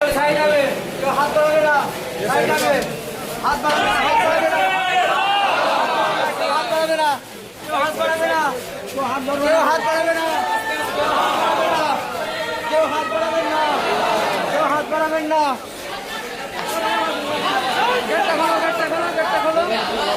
না সাইড হবে হাত বাড়াবে না হাত বাড়াবে না কেউ হাত বাড়াবে না কেউ হাত বাড়াবে না কেউ হাত বাড়াবে না কেউ হাত বাড়াবেন না কেউ হাত বাড়াবেন না গেটটা খোলো গেটটা খোলো গেটটা খোলো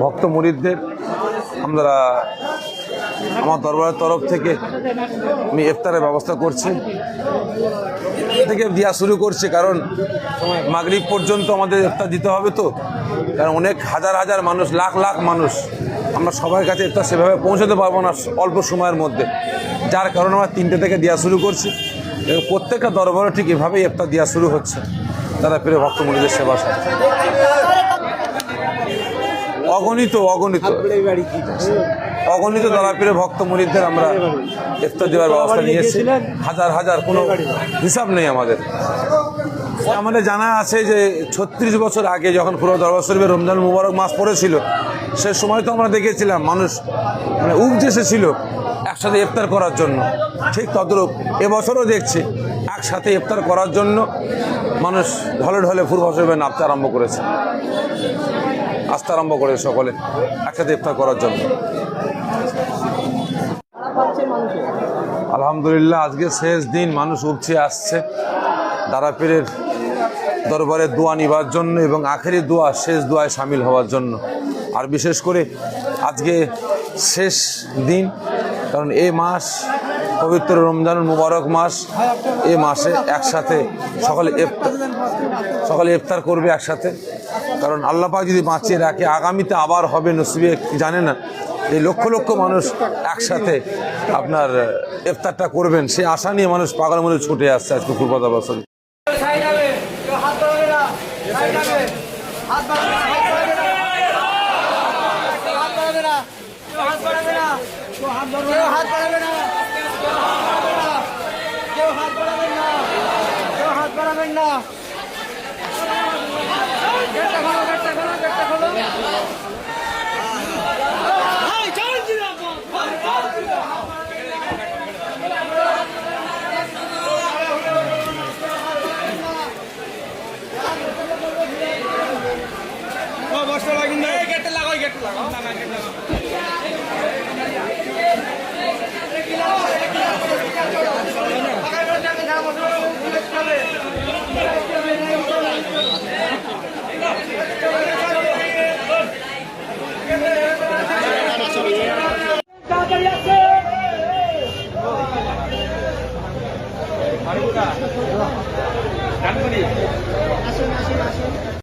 ভক্ত মুরিদদের আমরা আমার দরবারের তরফ থেকে আমি ইফতারের ব্যবস্থা করছি। থেকে দেওয়া শুরু করছি, কারণ মাগরিব পর্যন্ত আমাদের ইফতার দিতে হবে তো। কারণ অনেক হাজার হাজার মানুষ, লাখ লাখ মানুষ, আমরা সবার কাছে ইফতার সেভাবে পৌঁছাতে পারব না অল্প সময়ের মধ্যে। যার কারণে আমরা তিনটে থেকে দেওয়া শুরু করছি। এবং প্রত্যেকটা দরবারে ঠিক এভাবেই ইফতার দেওয়া শুরু হচ্ছে। তারা পেরে ভক্ত মুরিদের সেবা অগণিত অগণিত। অগণিত দলাপীরে ভক্ত মুরিদদের আমরা ইফতার দেওয়ার ব্যবস্থা নিয়েছি। হাজার হাজার কোনো হিসাব নেই আমাদের। আমাদের জানা আছে যে ছত্রিশ বছর আগে যখন পুরো দরবার শরীফে রমজান মুবারক মাস পড়েছিল সে সময় তো আমরা দেখেছিলাম মানুষ মানে উপজে এসেছিল একসাথে ইফতার করার জন্য। ঠিক তদ্রূপ এবছরও দেখছি একসাথে ইফতার করার জন্য মানুষ ঢলে ঢলে শরীফে নামতে আরম্ভ করেছে। আসতে আরম্ভ করে সকলে, একসাথে ইফতার করার জন্য। আলহামদুলিল্লাহ, আজকে শেষ দিন, মানুষ উপচে আসছে। দারাপীরের দরবারে দোয়া নিবার জন্য এবং আখেরি দোয়া, শেষ দোয়ায় সামিল হওয়ার জন্য। আর বিশেষ করে আজকে শেষ দিন, কারণ এই মাস পবিত্র রমজানুল মুবারক মাস। এ মাসে একসাথে সকলে সকালে ইফতার করবে একসাথে। কারণ আল্লাহ পাক যদি বাঁচিয়ে রাখে, আগামীতে আবার হবে নসিবে জানে না। এই লক্ষ লক্ষ মানুষ একসাথে আপনার ইফতারটা করবেন। সেই আশা নিয়ে মানুষ পাগল মনে ছুটে আসছে আজকে হবে কেউ হাত বাড়াবে না। না। বর্ষা লাগিন গেটটা লাগাই গেটটা লাগাও লাগা গেটটা আসুন আসুন আসুন